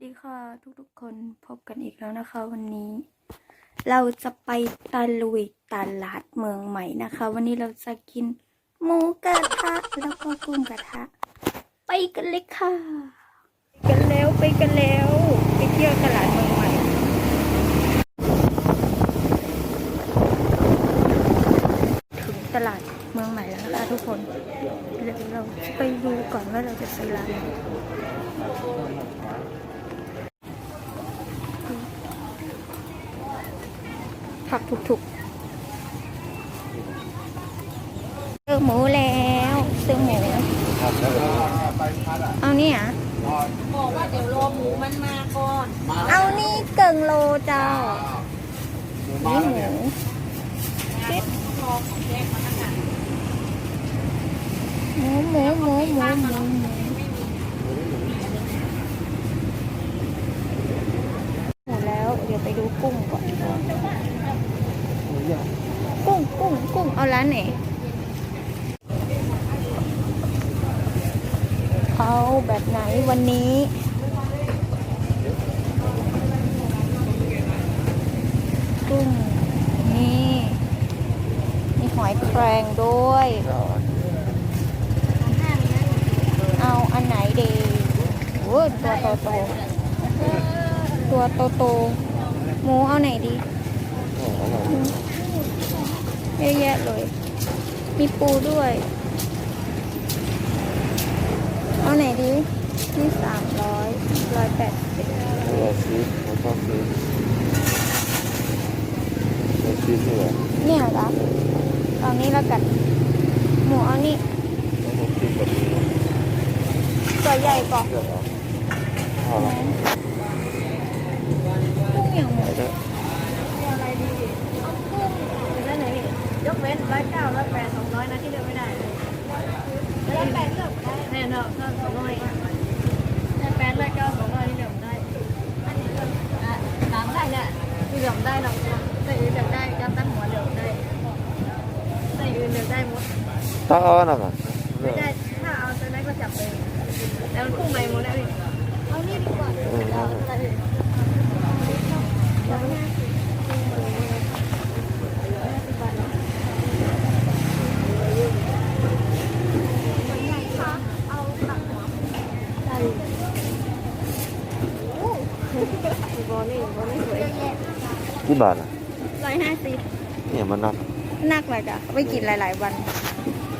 ดีค่ะทุกๆคนพบกันอีกแล้วนะคะ วันนี้ เราจะไปตะลุยตลาดเมืองใหม่นะคะ วันนี้เราจะกินหมูกระทะแล้วก็กุ้งกระทะ ไปกันเลยค่ะไปกันแล้วไปกันแล้ว ไปเที่ยวตลาดเมืองใหม่ถึงตลาดเมืองใหม่แล้วนะคะทุกคนเดี๋ยวเราไปดูก่อนว่าเราจะซื้อร้านไหน ผักถูกๆซื้อหมูแล้วซื้อหมูเอานี่อะบอกว่าเดี๋ยวรอหมูมันมาก่อน เอานี่เกิงโลเจ้านี่หมูจิ๊บหมูหมูหมูหมูหมูหมูหมูแล้ว เดี๋ยวไปดูกุ้งก่อน กุ้ง กุ้งเอาร้านไหน เอาแบบไหนวันนี้กุ้งนี่ มีหอยแครงด้วย เอาอันไหนดีโอ้ตัวโตโตตัวโตโตหมูเอาไหนดี เยอะแยะเลย มีปูด้วย เอาไหนดี นี่สามร้อยร้อยแปดสิบเราซื้อเราชอบซื้อเราซื้อเสื้อเนี่ยเหรอเอานี้แล้วกัน หมูเอานี่แล้วผมซื้อแบบนี้ตัวใหญ่ก่อนเสื้อเหรอกุ้งอย่างหมู ไปเถอะ แล้วไหน ยกเว้นร้อยเก้าร้อยแปดสองร้อยนะที่เลือกไม่ได้เลยร้อยแปดเลือกได้แน่นอนก็สองร้อยร้อยแปดร้อยเก้าสองร้อยที่เลือกได้อันนี้อะสามได้เนี่ยที่เลือกได้หรอกแต่อื่นเลือกได้ก็ตั้งหัวเลือกได้แต่อื่นเลือกได้หมดตั้งเอาหน่อยก่อนไม่ได้ถ้าเอาตัวนั้นก็จับไปแล้วมันพุ่งไปหมดแล้วพี่เอานี่ดีกว่า เออเอาเถอะ บอลนี่บอลนี่สวย กี่ บาทอะร้อยห้าสิบเนี่ยมันนับนักเลยจ้ะไปกินหลาย ๆ วัน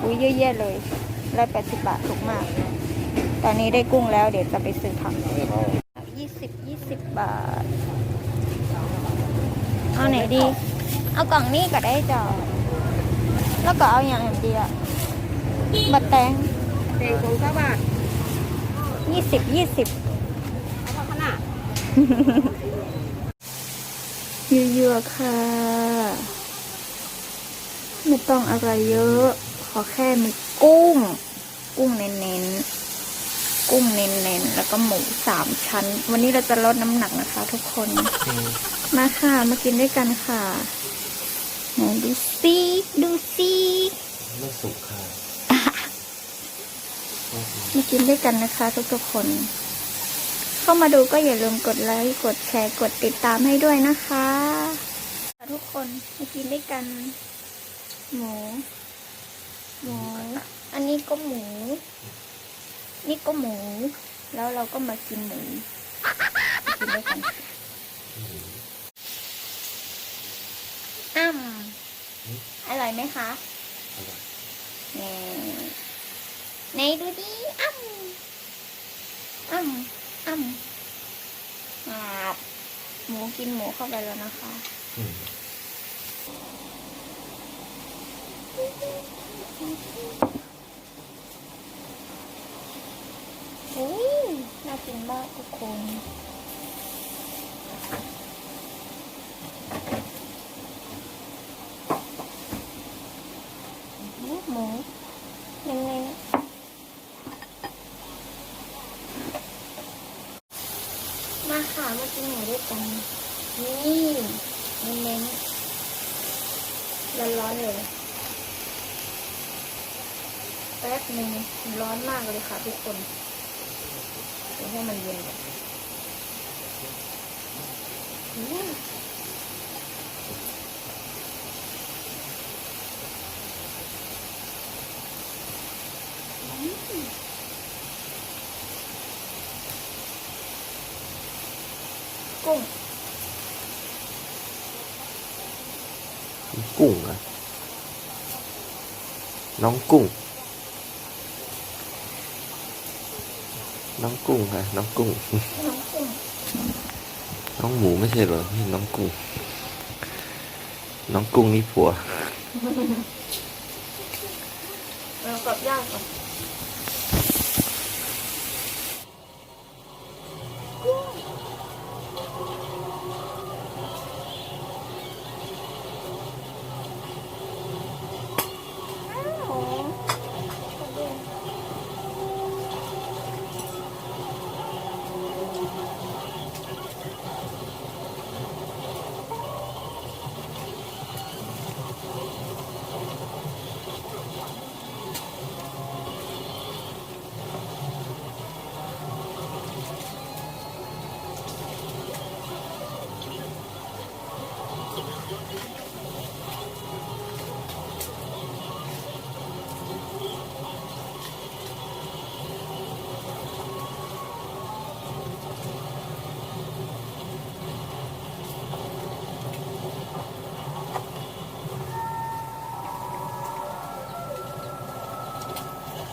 อุ้ยเยอะแยะเลยร้อยแปดสิบบาทถูกมาก ตอนนี้ได้กุ้งแล้วเดี๋ยวจะไปซื้อผักไม่เอายี่สิบยี่สิบบาท เอาไหนดี เอากล่องนี้ก็ได้จ้ะแล้วก็เอาอย่างแหมดีอะบัตรแตงเด็กของข้าบาทยี่สิบยี่สิบเอาขนาดเยอะๆค่ะ ไม่ต้องอะไรเยอะ ขอแค่มีกุ้ง กุ้งเน้นๆ กุ้งเน้นๆ แล้วก็หมูสามชั้น วันนี้เราจะลดน้ำหนักนะคะ ทุกคน มาค่ะ มากินด้วยกันค่ะไหนดูซิดูซิไม่สุกค่ะมากินด้วยกันนะคะ ทุกๆคน เข้ามาดูก็อย่าลืมกดไลค์กดแชร์กดติดตามให้ด้วยนะคะทุกคนมากินด้วยกัน หมู หมู อันนี้ก็หมู นี่ก็หมู แล้วเราก็มากินหมูมากินด้วยกันอ้ำอร่อยไหมคะนี่ไหนดูดิอ้ำอ้ำ อ้ำอาหมูกินหมูเข้าไปแล้วนะคะ อุ้ยน่ากินมากทุกคนหมูหมูเน้นๆมา ค่ะมากินหมูด้วยกัน นี่เน้นๆร้อนๆเลยแป๊บนึ่งร้อนมากเลยค่ะทุกคนเดี๋ยวให้มันเย็นก่อน กุ้ง กุ้งอะน้องกุ้ง น้องกุ้งค่ะน้องกุ้ง น้ำกุ้ง น้องหมูไม่ใช่เหรอนี่น้องกุ้ง น้องกุ้งนี่ผัวเอากรอบย่างก่อน